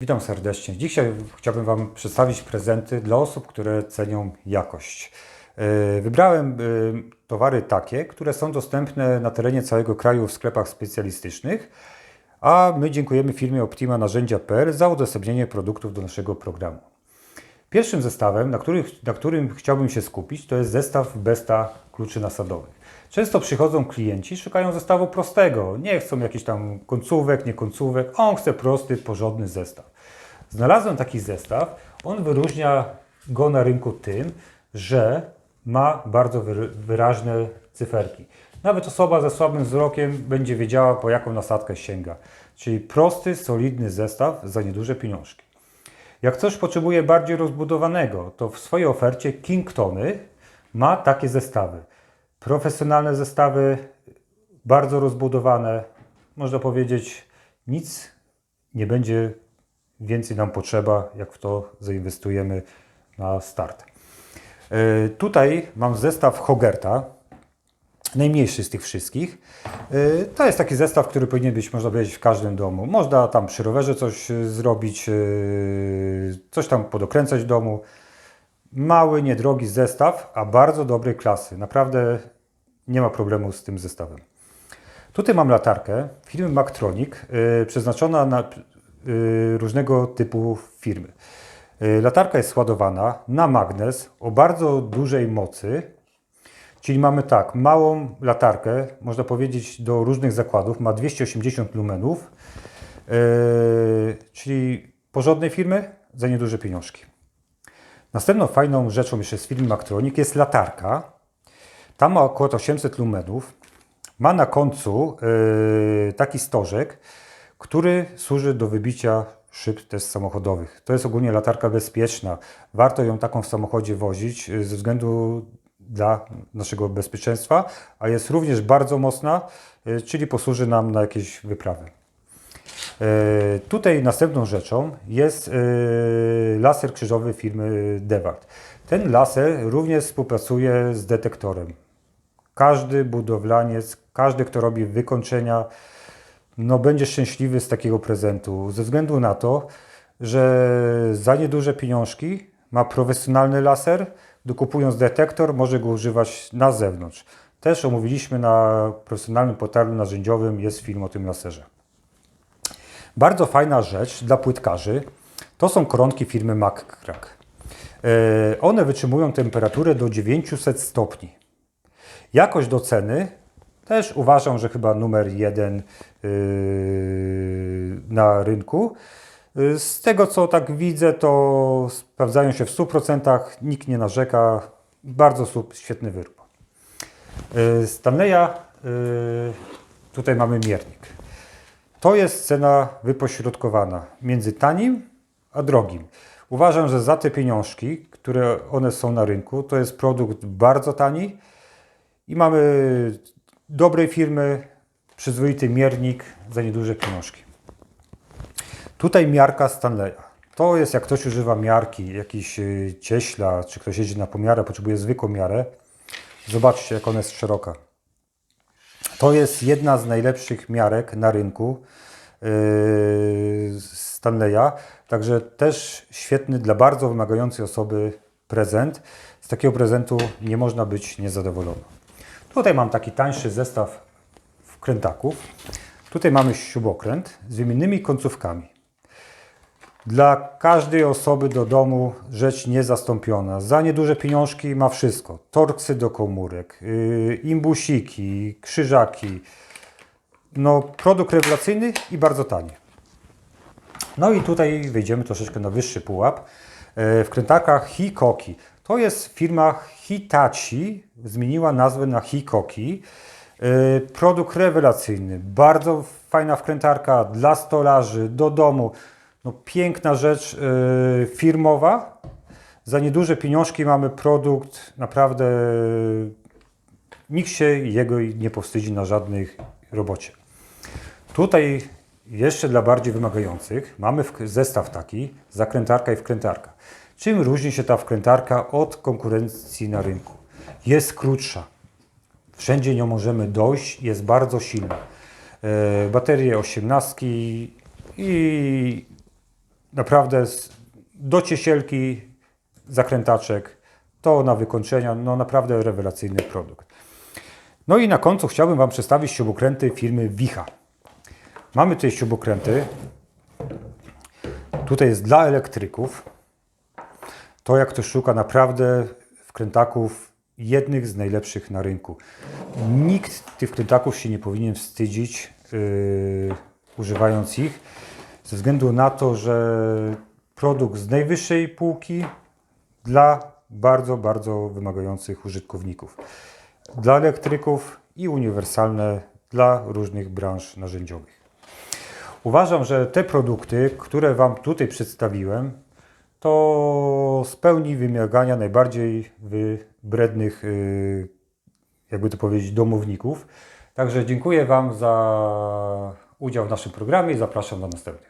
Witam serdecznie. Dzisiaj chciałbym Wam przedstawić prezenty dla osób, które cenią jakość. Yy, Wybrałem yy, towary takie, które są dostępne na terenie całego kraju w sklepach specjalistycznych, a my dziękujemy firmie Optima Narzędzia.pl za udostępnienie produktów do naszego programu. Pierwszym zestawem, na, których, na którym chciałbym się skupić, to jest zestaw Besta kluczy nasadowych. Często przychodzą klienci, szukają zestawu prostego. Nie chcą jakichś tam końcówek, nie końcówek. On chce prosty, porządny zestaw. Znalazłem taki zestaw. On wyróżnia go na rynku tym, że ma bardzo wyra- wyraźne cyferki. Nawet osoba ze słabym wzrokiem będzie wiedziała, po jaką nasadkę sięga. Czyli prosty, solidny zestaw za nieduże pieniążki. Jak ktoś potrzebuje bardziej rozbudowanego, to w swojej ofercie Kingtony ma takie zestawy. Profesjonalne zestawy, bardzo rozbudowane. Można powiedzieć, nic nie będzie więcej nam potrzeba, jak w to zainwestujemy na start. E, Tutaj mam zestaw Hogerta, najmniejszy z tych wszystkich. Yy, To jest taki zestaw, który powinien być, można powiedzieć, w każdym domu. Można tam przy rowerze coś zrobić, yy, coś tam podokręcać w domu. Mały, niedrogi zestaw, a bardzo dobrej klasy. Naprawdę nie ma problemu z tym zestawem. Tutaj mam latarkę firmy Maktronic, yy, przeznaczona na yy, różnego typu firmy. Yy, latarka jest ładowana na magnes o bardzo dużej mocy, Czyli mamy tak, małą latarkę, można powiedzieć do różnych zakładów, ma 280 lumenów, yy, czyli porządnej firmy za nieduże pieniążki. Następną fajną rzeczą jeszcze z firmy Maktronic jest latarka. Ta ma około 800 lumenów. Ma na końcu yy, taki stożek, który służy do wybicia szyb też samochodowych. To jest ogólnie latarka bezpieczna. Warto ją taką w samochodzie wozić yy, ze względu dla naszego bezpieczeństwa, a jest również bardzo mocna, yy, czyli posłuży nam na jakieś wyprawy. Yy, Tutaj następną rzeczą jest yy, laser krzyżowy firmy Dewalt. Ten laser również współpracuje z detektorem. Każdy budowlaniec, każdy, kto robi wykończenia, no będzie szczęśliwy z takiego prezentu, ze względu na to, że za nieduże pieniążki ma profesjonalny laser, dokupując detektor może go używać na zewnątrz. Też omówiliśmy na profesjonalnym portalu narzędziowym, jest film o tym laserze. Bardzo fajna rzecz dla płytkarzy to są koronki firmy MacCrack. E, One wytrzymują temperaturę do 900 stopni. Jakość do ceny też uważam, że chyba numer jeden yy, na rynku. Yy, Z tego co tak widzę, to sprawdzają się w 100%, nikt nie narzeka. Bardzo świetny wyrób. Stanleya, tutaj mamy miernik. To jest cena wypośrodkowana między tanim a drogim. Uważam, że za te pieniążki, które one są na rynku, to jest produkt bardzo tani i mamy dobrej firmy, przyzwoity miernik za nieduże pieniążki. Tutaj miarka Stanleya. To jest jak ktoś używa miarki, jakiś y, cieśla, czy ktoś jeździ na pomiarę, potrzebuje zwykłą miarę. Zobaczcie, jak ona jest szeroka. To jest jedna z najlepszych miarek na rynku yy, Stanleya, także też świetny dla bardzo wymagającej osoby prezent. Z takiego prezentu nie można być niezadowolonym. Tutaj mam taki tańszy zestaw wkrętaków. Tutaj mamy śrubokręt z wymiennymi końcówkami. Dla każdej osoby do domu rzecz niezastąpiona. Za nieduże pieniążki ma wszystko. Torksy do komórek, yy, imbusiki, krzyżaki. No, produkt rewelacyjny i bardzo tani. No i tutaj wejdziemy troszeczkę na wyższy pułap. E, W krętakach Hikoki. To jest firma Hitachi, zmieniła nazwę na Hikoki. E, Produkt rewelacyjny, bardzo fajna wkrętarka dla stolarzy, do domu. No, piękna rzecz e, firmowa. Za nieduże pieniążki mamy produkt naprawdę nikt się jego nie powstydzi na żadnych robocie. Tutaj jeszcze dla bardziej wymagających mamy zestaw taki, zakrętarka i wkrętarka. Czym różni się ta wkrętarka od konkurencji na rynku? Jest krótsza. Wszędzie nią możemy dojść, jest bardzo silna. E, baterie 18 i naprawdę do ciesielki, zakrętaczek, to na wykończenia, no naprawdę rewelacyjny produkt. No i na końcu chciałbym Wam przedstawić śrubokręty firmy Wicha. Mamy tutaj śrubokręty. Tutaj jest dla elektryków. To jak ktoś szuka naprawdę wkrętaków jednych z najlepszych na rynku. Nikt tych wkrętaków się nie powinien wstydzić yy, używając ich, ze względu na to, że produkt z najwyższej półki dla bardzo, bardzo wymagających użytkowników. Dla elektryków i uniwersalne dla różnych branż narzędziowych. Uważam, że te produkty, które Wam tutaj przedstawiłem, to spełni wymagania najbardziej wybrednych, yy, jakby to powiedzieć, domowników. Także dziękuję Wam za udział w naszym programie i zapraszam do następnych.